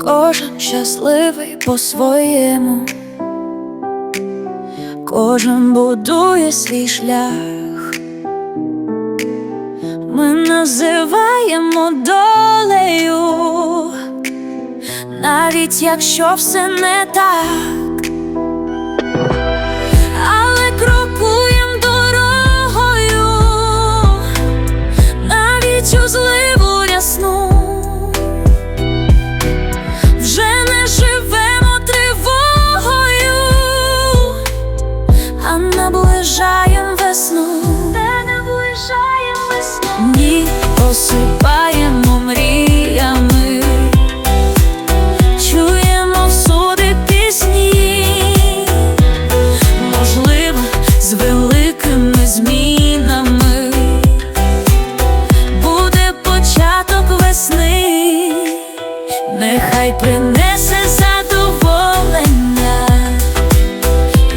Кожен щасливий по-своєму, кожен будує свій шлях. Ми називаємо долею, навіть якщо все не так, Ні, осипаємо мріями, чуємо всюди пісні, можливо, з великими змінами буде початок весни. Нехай принесе задоволення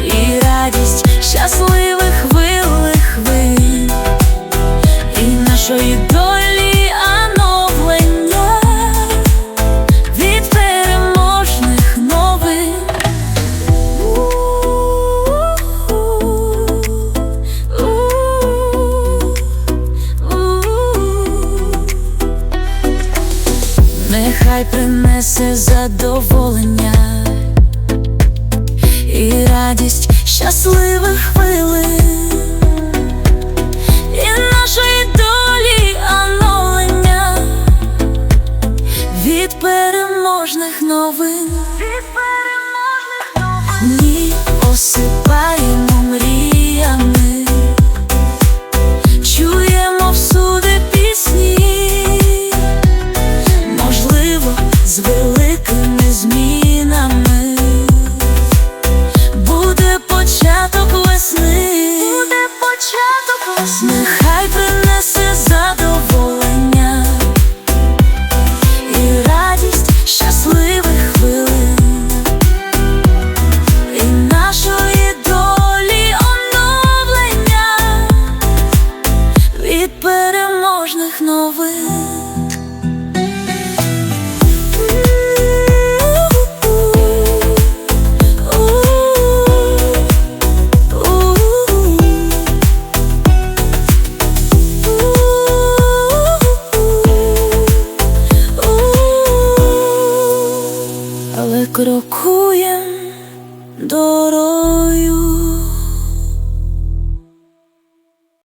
і радість щасливих хвиль і нашої долі Нехай принесе задоволення і радість щасливих хвилин і нашої долі оновлення від переможних новин. Від переможних новин. Ні, осипаємо 黒恋